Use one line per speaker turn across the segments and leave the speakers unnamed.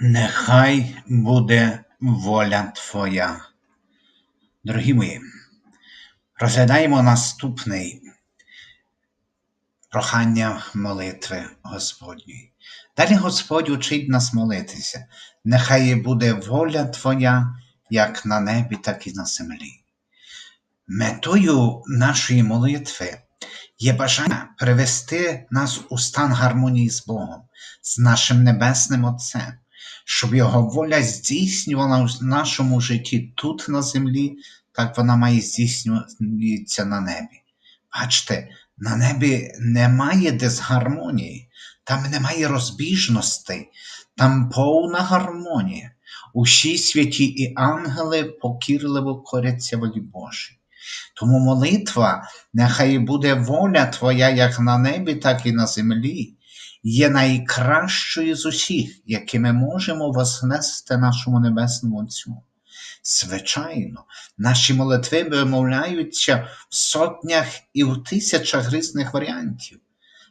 Нехай буде воля Твоя. Дорогі мої, розглядаємо наступний прохання молитви Господньої. Далі Господь учить нас молитися. Нехай буде воля Твоя як на небі, так і на землі. Метою нашої молитви є бажання привести нас у стан гармонії з Богом, з нашим Небесним Отцем щоб Його воля здійснювала в нашому житті тут на землі, так вона має здійснюватися на небі. Бачите, на небі немає дисгармонії, там немає розбіжностей, там повна гармонія. Усі святі і ангели покірливо коряться волі Божій. Тому молитва, нехай буде воля Твоя як на небі, так і на землі є найкращою з усіх, які ми можемо вознести нашому Небесному Отцю. Звичайно, наші молитви вимовляються в сотнях і в тисячах різних варіантів,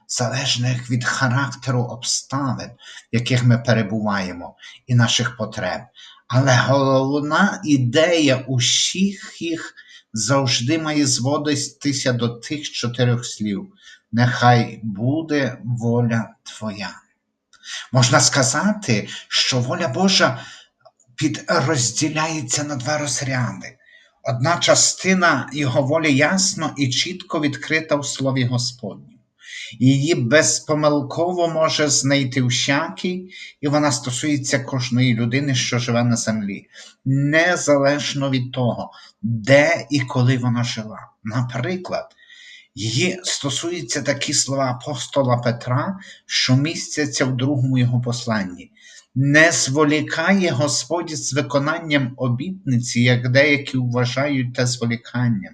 залежних від характеру обставин, в яких ми перебуваємо, і наших потреб. Але головна ідея усіх їх завжди має зводитися до тих чотирьох слів нехай буде воля Твоя. Можна сказати, що воля Божа підрозділяється на два розряди. Одна частина Його волі ясно і чітко відкрита в Слові Господньому. Її безпомилково може знайти всякий, і вона стосується кожної людини, що живе на землі, незалежно від того, де і коли вона жила. Наприклад, Її стосуються такі слова апостола Петра, що містяться в другому його посланні. Не зволікає Господь з виконанням обітниці, як деякі вважають те зволіканням,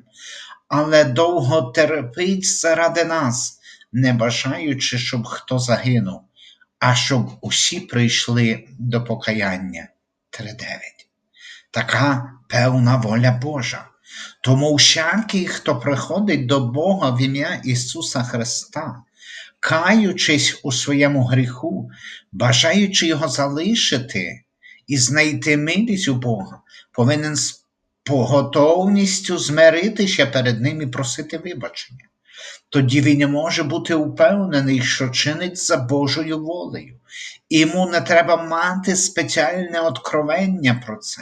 але довго терпить заради нас, не бажаючи, щоб хто загинув, а щоб усі прийшли до покаяння. 3.9. Така певна воля Божа. Тому всякий, хто приходить до Бога в ім'я Ісуса Христа, каючись у своєму гріху, бажаючи Його залишити і знайти милість у Бога, повинен з поготовністю змиритися перед Ним і просити вибачення. Тоді він може бути упевнений, що чинить за Божою волею, йому не треба мати спеціальне откровення про це.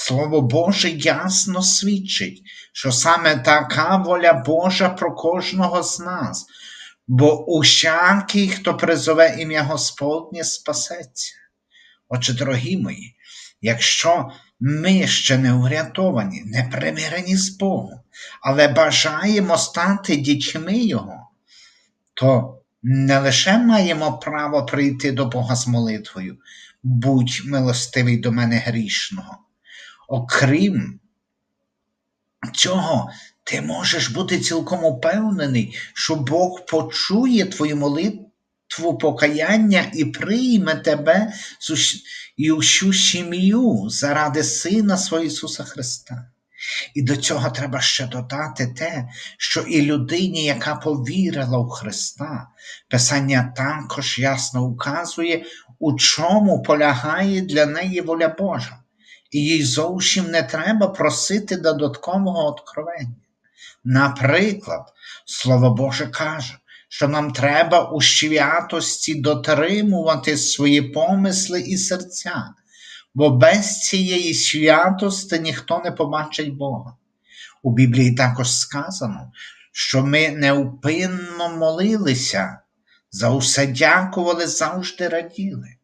Слово Боже ясно свідчить, що саме така воля Божа про кожного з нас, бо усякий, хто призове ім'я Господнє, спасеться. Отже, дорогі мої, якщо ми ще не врятовані, не примирені з Богом, але бажаємо стати дітьми Його, то не лише маємо право прийти до Бога з молитвою, будь милостивий до мене грішного. Окрім цього, ти можеш бути цілком упевнений, що Бог почує твою молитву покаяння і прийме тебе і усю сім'ю заради Сина свого Ісуса Христа. І до цього треба ще додати те, що і людині, яка повірила в Христа, Писання також ясно указує, у чому полягає для неї воля Божа і їй зовсім не треба просити додаткового откровення. Наприклад, Слово Боже каже, що нам треба у святості дотримувати свої помисли і серця, бо без цієї святості ніхто не побачить Бога. У Біблії також сказано, що ми неупинно молилися, за усе дякували, завжди раділи.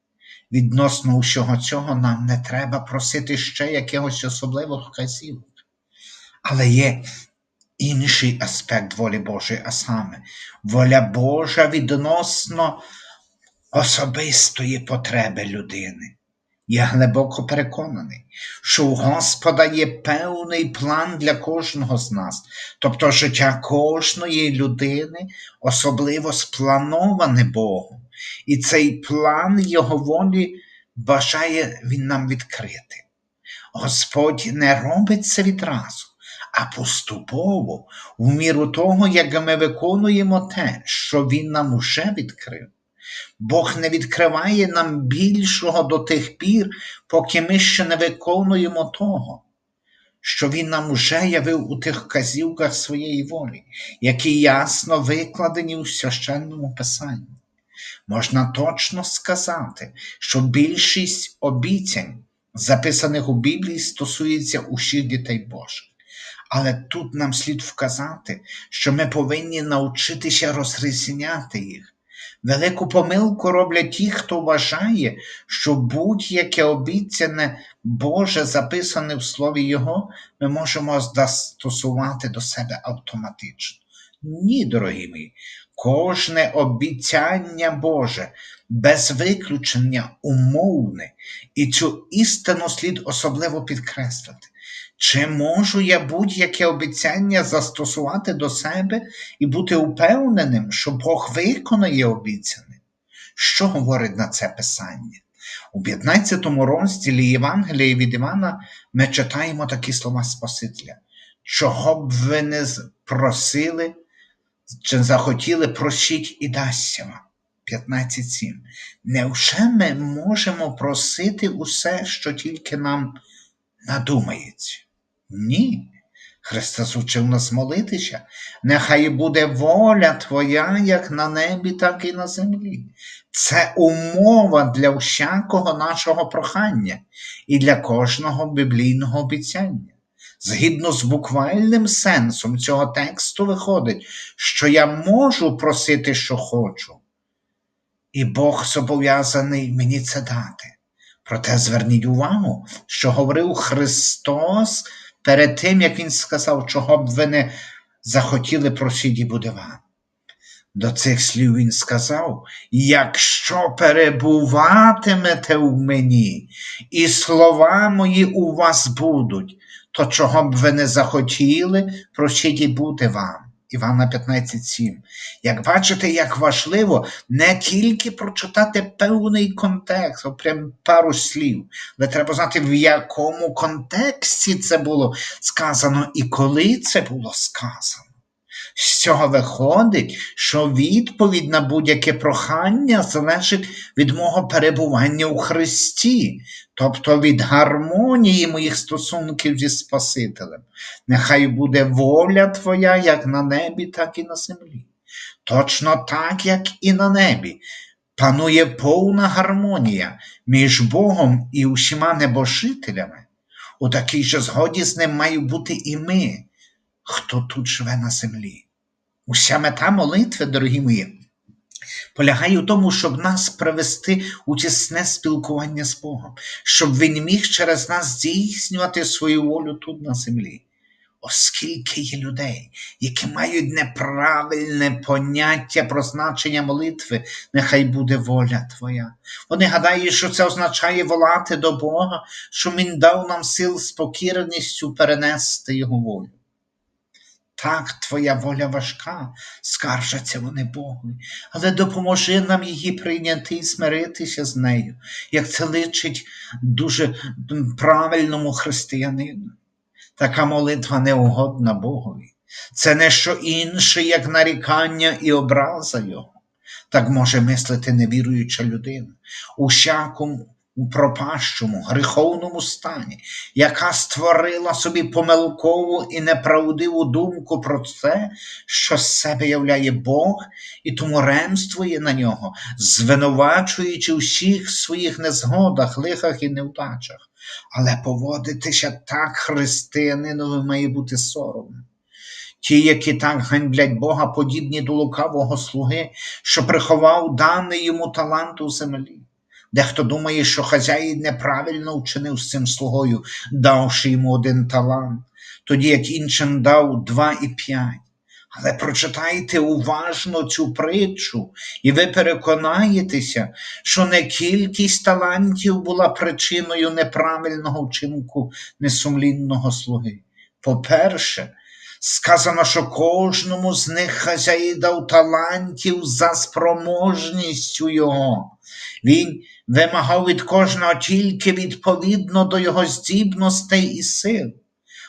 Відносно усього цього нам не треба просити ще якихось особливих вказівок. Але є інший аспект волі Божої, а саме воля Божа відносно особистої потреби людини. Я глибоко переконаний, що у Господа є певний план для кожного з нас, тобто життя кожної людини особливо сплановане Богом. І цей план Його волі бажає Він нам відкрити. Господь не робить це відразу, а поступово, в міру того, як ми виконуємо те, що Він нам уже відкрив. Бог не відкриває нам більшого до тих пір, поки ми ще не виконуємо того, що Він нам уже явив у тих вказівках своєї волі, які ясно викладені у священному писанні. Можна точно сказати, що більшість обіцянь, записаних у Біблії, стосується усіх дітей Божих. Але тут нам слід вказати, що ми повинні навчитися розрізняти їх. Велику помилку роблять ті, хто вважає, що будь-яке обіцяне Боже записане в Слові Його, ми можемо застосувати до себе автоматично. Ні, дорогі мої, кожне обіцяння Боже без виключення умовне, і цю істину слід особливо підкреслити. Чи можу я будь-яке обіцяння застосувати до себе і бути упевненим, що Бог виконає обіцяне? Що говорить на це писання? У 15 розділі Євангелія від Івана ми читаємо такі слова Спасителя. Чого б ви не просили, чи захотіли, просіть і дасться вам. 15.7. Невже ми можемо просити усе, що тільки нам надумається? Ні. Христос учив нас молитися. Нехай буде воля Твоя як на небі, так і на землі. Це умова для всякого нашого прохання і для кожного біблійного обіцяння. Згідно з буквальним сенсом цього тексту виходить, що я можу просити, що хочу, і Бог зобов'язаний мені це дати. Проте зверніть увагу, що говорив Христос перед тим, як Він сказав, чого б ви не захотіли просіть і буде вам. До цих слів він сказав: якщо перебуватимете в мені, і слова мої у вас будуть, то чого б ви не захотіли, просіть і буде вам. Івана 15,7. Як бачите, як важливо не тільки прочитати певний контекст, прям пару слів, але треба знати, в якому контексті це було сказано і коли це було сказано. З цього виходить, що відповідь на будь-яке прохання залежить від мого перебування у Христі, тобто від гармонії моїх стосунків зі Спасителем. Нехай буде воля Твоя як на небі, так і на землі. Точно так, як і на небі. Панує повна гармонія між Богом і усіма небожителями. У такій же згоді з ним мають бути і ми, хто тут живе на землі. Уся мета молитви, дорогі мої, полягає у тому, щоб нас привести у тісне спілкування з Богом, щоб Він міг через нас здійснювати свою волю тут на землі. Оскільки є людей, які мають неправильне поняття про значення молитви, нехай буде воля Твоя. Вони гадають, що це означає волати до Бога, що Він дав нам сил з покірністю перенести Його волю. Так, твоя воля важка, скаржаться вони Богові, але допоможи нам її прийняти і смиритися з нею, як це личить дуже правильному християнину. Така молитва не угодна Богові. Це не що інше, як нарікання і образа Його. Так може мислити невіруюча людина. У всякому у пропащому, гріховному стані, яка створила собі помилкову і неправдиву думку про це, що з себе являє Бог, і тому ремствує на нього, звинувачуючи всіх своїх незгодах, лихах і невдачах. Але поводитися так християнинові має бути соромно. Ті, які так ганьблять Бога, подібні до лукавого слуги, що приховав даний йому талант у землі. Дехто думає, що хазяїн неправильно вчинив з цим слугою, давши йому один талант, тоді як іншим дав два і п'ять. Але прочитайте уважно цю притчу, і ви переконаєтеся, що не кількість талантів була причиною неправильного вчинку несумлінного слуги. По-перше, сказано, що кожному з них хазяїн дав талантів за спроможністю його. Він вимагав від кожного тільки відповідно до його здібностей і сил.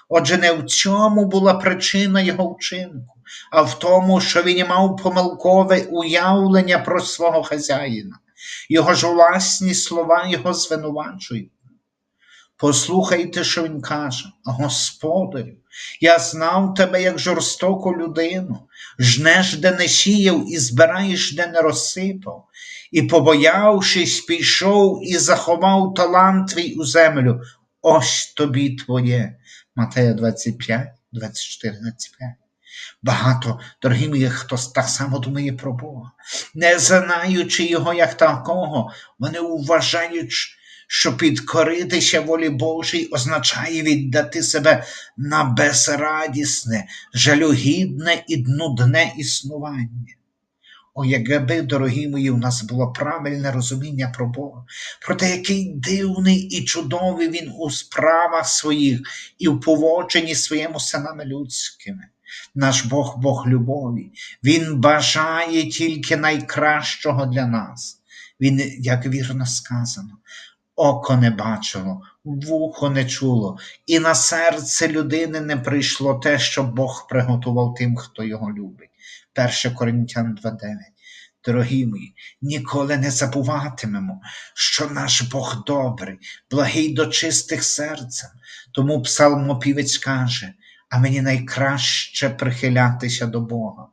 Отже, не в цьому була причина його вчинку, а в тому, що він мав помилкове уявлення про свого хазяїна. Його ж власні слова його звинувачують. Послухайте, що він каже, Господарю, я знав тебе як жорстоку людину, жнеш, де не сіяв, і збираєш, де не розсипав, і, побоявшись, пішов і заховав талант твій у землю. Ось тобі твоє. Матея 25, 24, 25. Багато, дорогі мої, хто так само думає про Бога, не знаючи його як такого, вони вважають, що підкоритися волі Божій означає віддати себе на безрадісне, жалюгідне і нудне існування. О, якби, дорогі мої, у нас було правильне розуміння про Бога, про те, який дивний і чудовий Він у справах своїх і в поводженні своєму синами людськими. Наш Бог Бог любові, Він бажає тільки найкращого для нас. Він, як вірно сказано, око не бачило, вухо не чуло, і на серце людини не прийшло те, що Бог приготував тим, хто його любить. 1 Коринтян 2.9. Дорогі мої, ніколи не забуватимемо, що наш Бог добрий, благий до чистих серцем. Тому псалмопівець каже, а мені найкраще прихилятися до Бога.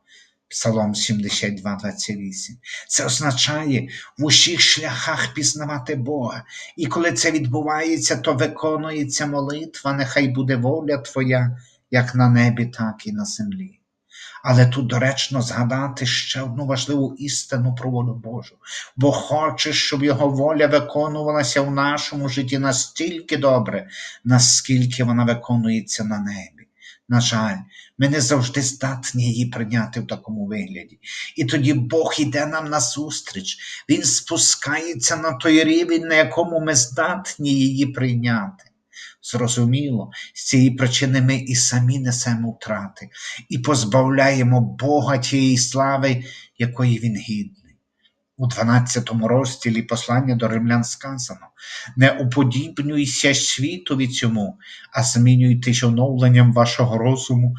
Псалом 72, 28. Це означає в усіх шляхах пізнавати Бога. І коли це відбувається, то виконується молитва, нехай буде воля Твоя, як на небі, так і на землі. Але тут доречно згадати ще одну важливу істину про волю Божу, бо хоче, щоб Його воля виконувалася в нашому житті настільки добре, наскільки вона виконується на небі. На жаль, ми не завжди здатні її прийняти в такому вигляді. І тоді Бог іде нам назустріч, Він спускається на той рівень, на якому ми здатні її прийняти. Зрозуміло, з цієї причини ми і самі несемо втрати, і позбавляємо Бога тієї слави, якої Він гідний. У 12 розділі послання до римлян сказано: не уподібнюйся світові цьому, а змінюйтесь оновленням вашого розуму,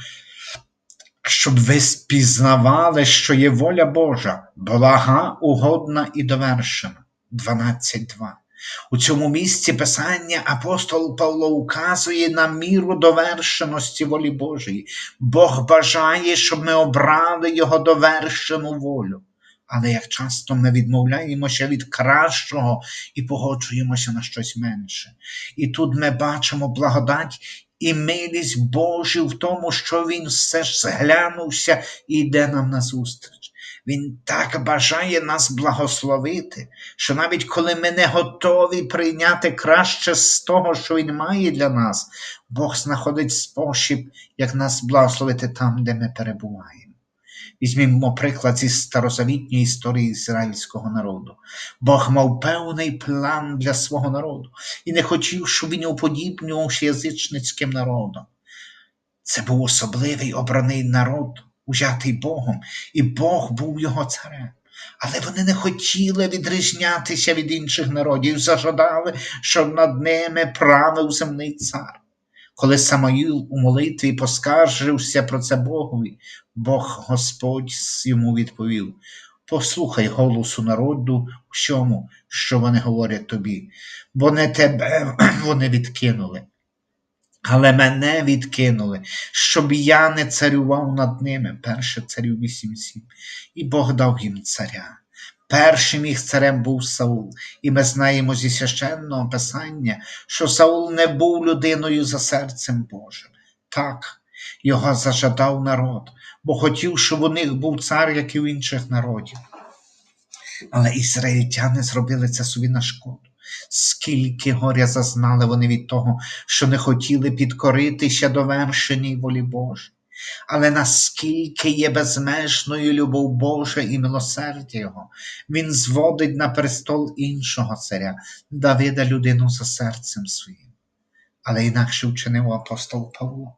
щоб ви спізнавали, що є воля Божа, блага, угодна і довершена. 12.2 у цьому місці Писання апостол Павло указує на міру довершеності волі Божої. Бог бажає, щоб ми обрали Його довершену волю. Але як часто ми відмовляємося від кращого і погоджуємося на щось менше. І тут ми бачимо благодать і милість Божу в тому, що Він все ж зглянувся і йде нам назустріч. Він так бажає нас благословити, що навіть коли ми не готові прийняти краще з того, що Він має для нас, Бог знаходить спосіб, як нас благословити там, де ми перебуваємо. Візьмімо приклад зі старозавітньої історії ізраїльського народу. Бог мав певний план для свого народу і не хотів, щоб він уподібнювався язичницьким народом. Це був особливий обраний народ узятий Богом, і Бог був його царем. Але вони не хотіли відрізнятися від інших народів, зажадали, щоб над ними правив земний цар. Коли Самоїл у молитві поскаржився про це Богові, Бог Господь йому відповів: Послухай голосу народу всьому, що вони говорять тобі, бо не тебе вони відкинули, але мене відкинули, щоб я не царював над ними. Перше царю 8.7. І Бог дав їм царя. Першим їх царем був Саул, і ми знаємо зі священного писання, що Саул не був людиною за серцем Божим. Так, його зажадав народ, бо хотів, щоб у них був цар, як і у інших народів. Але ізраїльтяни зробили це собі на шкоду. Скільки горя зазнали вони від того, що не хотіли підкоритися до вершеній волі Божій. Але наскільки є безмежною любов Божа і милосердя Його, Він зводить на престол іншого царя, Давида людину за серцем своїм. Але інакше вчинив апостол Павло.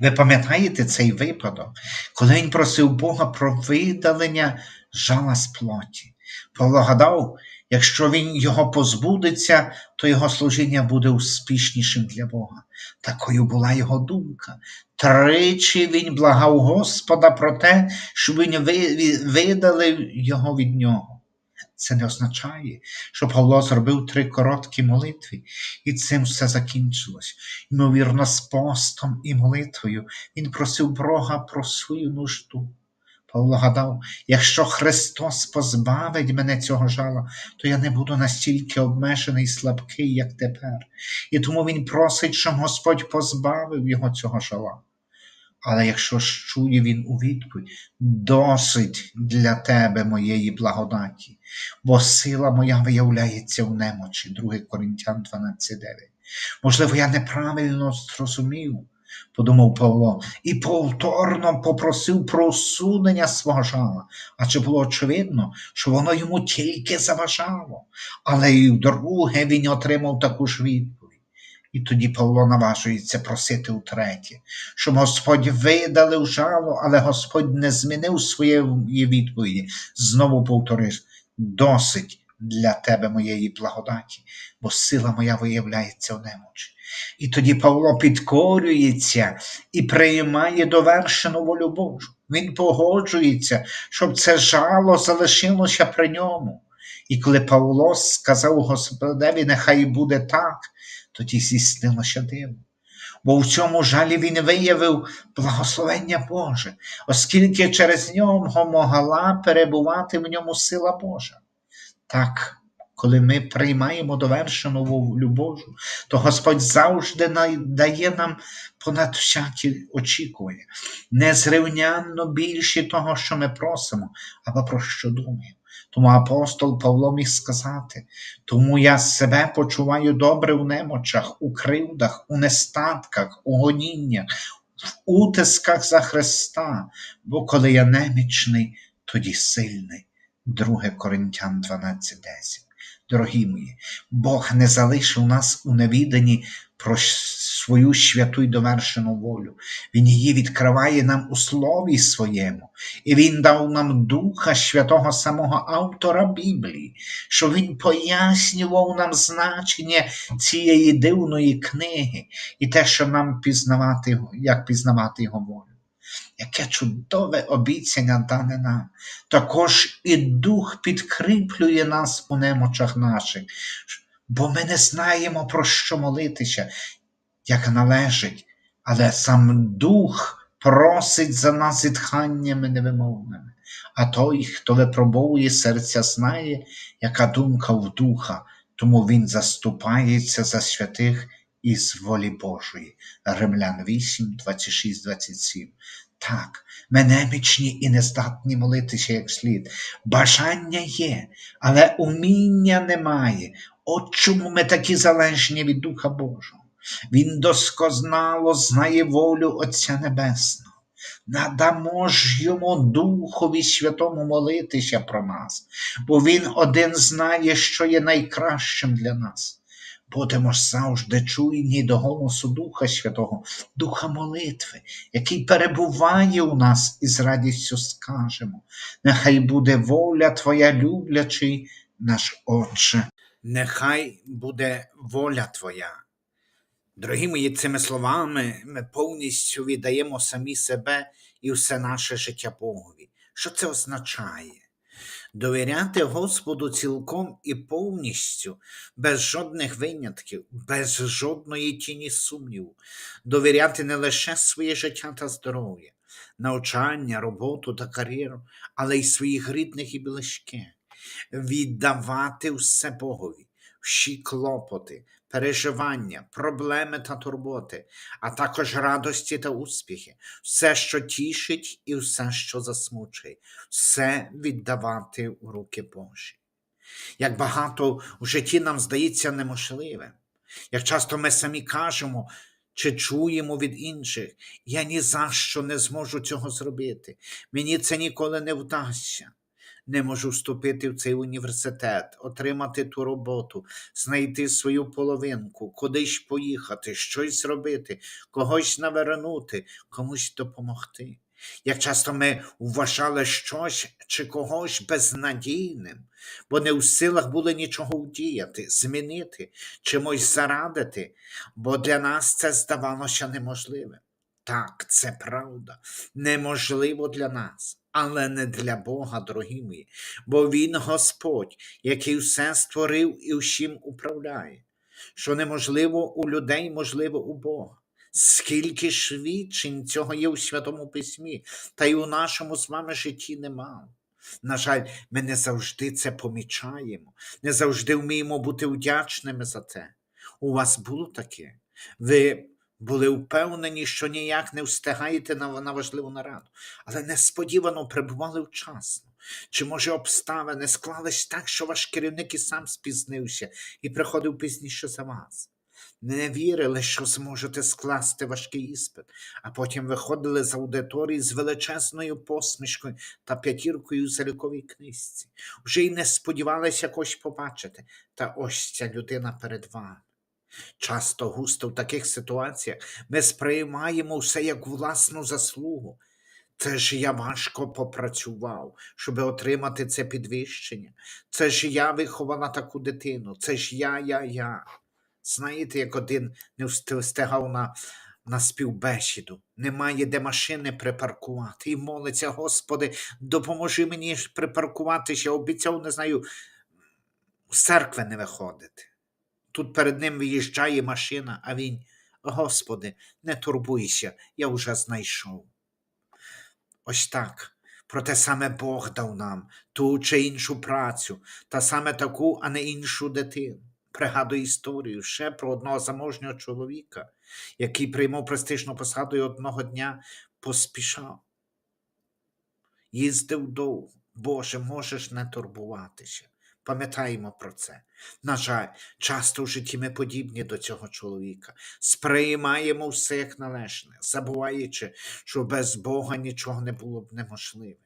Ви пам'ятаєте цей випадок, коли він просив Бога про видалення жала з плоті? Павло гадав, Якщо він його позбудеться, то його служіння буде успішнішим для Бога. Такою була його думка. Тричі він благав Господа про те, щоб він ви- видалив його від нього. Це не означає, що Павло зробив три короткі молитви, і цим все закінчилось. Ймовірно, з постом і молитвою він просив Бога про свою нужду. Павло гадав, якщо Христос позбавить мене цього жала, то я не буду настільки обмежений і слабкий, як тепер. І тому він просить, щоб Господь позбавив його цього жала. Але якщо ж чує він у відповідь, досить для тебе моєї благодаті, бо сила моя виявляється в немочі, 2 Коринтян 12.9. Можливо, я неправильно зрозумів, подумав Павло, і повторно попросив про усунення свого жала, адже було очевидно, що воно йому тільки заважало, але і вдруге він отримав таку ж відповідь. І тоді Павло наважується просити утретє, щоб Господь видалив жало, але Господь не змінив своєї відповіді. Знову повторив: досить для тебе моєї благодаті, бо сила моя виявляється в немочі. І тоді Павло підкорюється і приймає довершену волю Божу. Він погоджується, щоб це жало залишилося при ньому. І коли Павло сказав Господеві, нехай буде так, тоді здійснилося диво. Бо в цьому жалі він виявив благословення Боже, оскільки через нього могла перебувати в ньому сила Божа. Так, коли ми приймаємо довершену волю Божу, то Господь завжди дає нам понад всякі очікування, незрівнянно більше того, що ми просимо, або про що думаємо. Тому апостол Павло міг сказати, тому я себе почуваю добре у немочах, у кривдах, у нестатках, у гоніннях, в утисках за Христа, бо коли я немічний, тоді сильний. 2 Коринтян 12.10. Дорогі мої, Бог не залишив нас у невіданні про свою святу й довершену волю. Він її відкриває нам у Слові Своєму, і Він дав нам Духа Святого самого автора Біблії, що Він пояснював нам значення цієї дивної книги і те, що нам пізнавати, як пізнавати його волю. Яке чудове обіцяння дане нам. Також і Дух підкріплює нас у немочах наших, бо ми не знаємо, про що молитися, як належить, але сам Дух просить за нас зітханнями невимовними. А той, хто випробовує серця, знає, яка думка в духа, тому він заступається за святих із волі Божої. Римлян 8, 26, 27. Так, ми немічні і не здатні молитися як слід. Бажання є, але уміння немає. От чому ми такі залежні від Духа Божого. Він доскознало знає волю Отця Небесного. Надамо ж йому Духові Святому молитися про нас, бо Він один знає, що є найкращим для нас. Будемо завжди чуйні до голосу Духа Святого, Духа молитви, який перебуває у нас і з радістю скажемо. Нехай буде воля Твоя, люблячий наш Отче. Нехай буде воля Твоя. Дорогі мої, цими словами ми повністю віддаємо самі себе і все наше життя Богові. Що це означає? Довіряти Господу цілком і повністю, без жодних винятків, без жодної тіні сумніву, довіряти не лише своє життя та здоров'я, навчання, роботу та кар'єру, але й своїх рідних і близьких, віддавати все Богові, всі клопоти, переживання, проблеми та турботи, а також радості та успіхи, все, що тішить, і все, що засмучує, все віддавати в руки Божі. Як багато в житті нам здається неможливим, як часто ми самі кажемо чи чуємо від інших, я ні за що не зможу цього зробити, мені це ніколи не вдасться. Не можу вступити в цей університет, отримати ту роботу, знайти свою половинку, кудись поїхати, щось зробити, когось навернути, комусь допомогти. Як часто ми вважали щось чи когось безнадійним, бо не в силах були нічого вдіяти, змінити, чимось зарадити, бо для нас це здавалося неможливим. Так, це правда, неможливо для нас, але не для Бога, дорогі мої, бо Він Господь, який все створив і всім управляє. Що неможливо у людей, можливо у Бога. Скільки свідчень цього є у Святому Письмі, та й у нашому з вами житті немало. На жаль, ми не завжди це помічаємо, не завжди вміємо бути вдячними за це. У вас було таке? Ви були впевнені, що ніяк не встигаєте на, на важливу нараду, але несподівано прибували вчасно. Чи, може, обставини склались так, що ваш керівник і сам спізнився і приходив пізніше за вас? Не вірили, що зможете скласти важкий іспит, а потім виходили з аудиторії з величезною посмішкою та п'ятіркою у заліковій книжці. Вже й не сподівалися когось побачити, та ось ця людина перед вами. Часто густо в таких ситуаціях ми сприймаємо все як власну заслугу. Це ж я важко попрацював, щоб отримати це підвищення. Це ж я виховала таку дитину, це ж я, я, я. Знаєте, як один не встигав на, на співбесіду, немає де машини припаркувати, і молиться, Господи, допоможи мені припаркуватися. Я обіцяв, не знаю, з церкви не виходити. Тут перед ним виїжджає машина, а він, Господи, не турбуйся, я вже знайшов. Ось так. Проте саме Бог дав нам ту чи іншу працю, та саме таку, а не іншу дитину. Пригадую історію ще про одного заможнього чоловіка, який приймав престижну посаду і одного дня поспішав. Їздив довго. Боже, можеш не турбуватися. Пам'ятаємо про це. На жаль, часто в житті ми подібні до цього чоловіка, сприймаємо все як належне, забуваючи, що без Бога нічого не було б неможливим.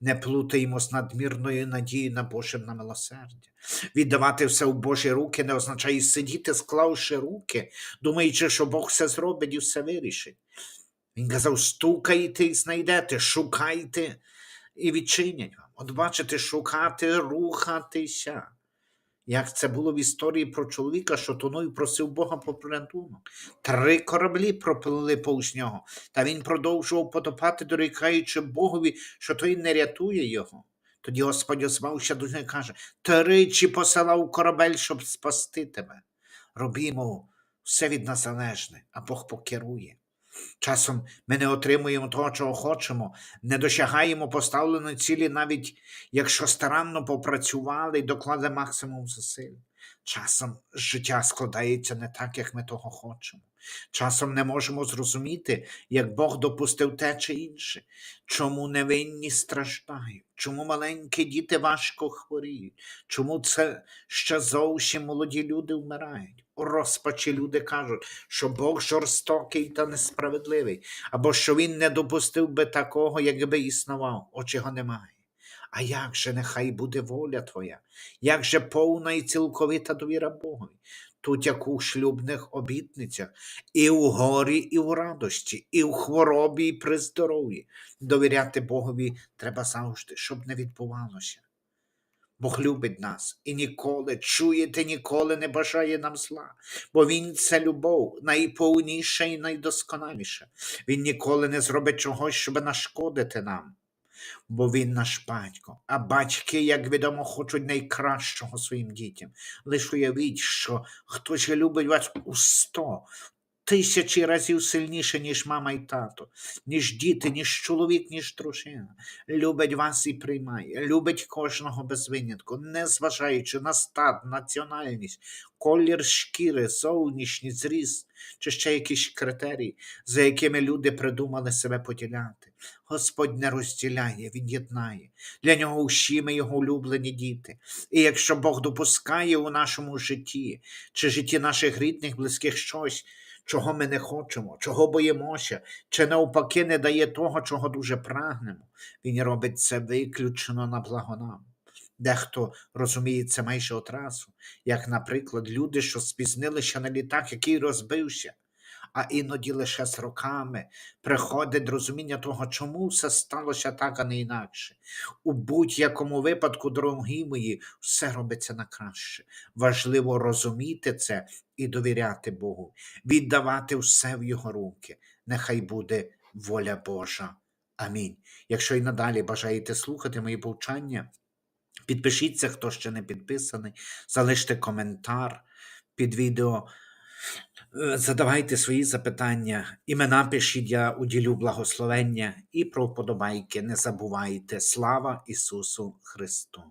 Не плутаємо з надмірною надією на Боже на милосердя. Віддавати все в Божі руки не означає сидіти, склавши руки, думаючи, що Бог все зробить і все вирішить. Він казав: стукайте і знайдете, шукайте і відчинять вам. От бачите, шукати, рухатися. Як це було в історії про чоловіка, що тонув і просив Бога про порятунок. Три кораблі пропливли повз нього, та він продовжував потопати, дорікаючи Богові, що той не рятує його. Тоді Господь озвався до нього і каже: Тричі посилав корабель, щоб спасти тебе. Робімо все від нас залежне, а Бог покерує. Часом ми не отримуємо того, чого хочемо, не досягаємо поставленої цілі, навіть якщо старанно попрацювали і доклали максимум зусиль. Часом життя складається не так, як ми того хочемо. Часом не можемо зрозуміти, як Бог допустив те чи інше, чому невинні страждають, чому маленькі діти важко хворіють, чому це ще зовсім молоді люди вмирають. У розпачі люди кажуть, що Бог жорстокий та несправедливий, або що Він не допустив би такого, якби існував, от чого немає. А як же нехай буде воля Твоя, як же повна і цілковита довіра Богові, тут як у шлюбних обітницях, і у горі, і у радості, і в хворобі, і при здоров'ї. Довіряти Богові треба завжди, щоб не відбувалося. Бог любить нас і ніколи, чуєте, ніколи не бажає нам зла, бо Він це любов, найповніша і найдосконаліша. Він ніколи не зробить чогось, щоб нашкодити нам, бо Він наш батько. А батьки, як відомо, хочуть найкращого своїм дітям. Лиш уявіть, що хтось любить вас у сто, тисячі разів сильніше, ніж мама і тато, ніж діти, ніж чоловік, ніж дружина. Любить вас і приймає, любить кожного без винятку, не зважаючи на стат, національність, колір шкіри, зовнішній зріст чи ще якісь критерії, за якими люди придумали себе поділяти. Господь не розділяє, Він єднає. Для нього усі ми його улюблені діти. І якщо Бог допускає у нашому житті чи житті наших рідних, близьких щось, чого ми не хочемо, чого боїмося, чи навпаки не дає того, чого дуже прагнемо. Він робить це виключно на благо нам. Дехто розуміє це майже одразу, як, наприклад, люди, що спізнилися на літак, який розбився. А іноді лише з роками приходить розуміння того, чому все сталося так, а не інакше. У будь-якому випадку, дорогі мої, все робиться на краще. Важливо розуміти це і довіряти Богу, віддавати все в Його руки. Нехай буде воля Божа. Амінь. Якщо і надалі бажаєте слухати мої повчання, підпишіться, хто ще не підписаний, залиште коментар під відео. Е, Задавайте свої запитання, імена пишіть, я уділю благословення і про вподобайки. Не забувайте. Слава Ісусу Христу!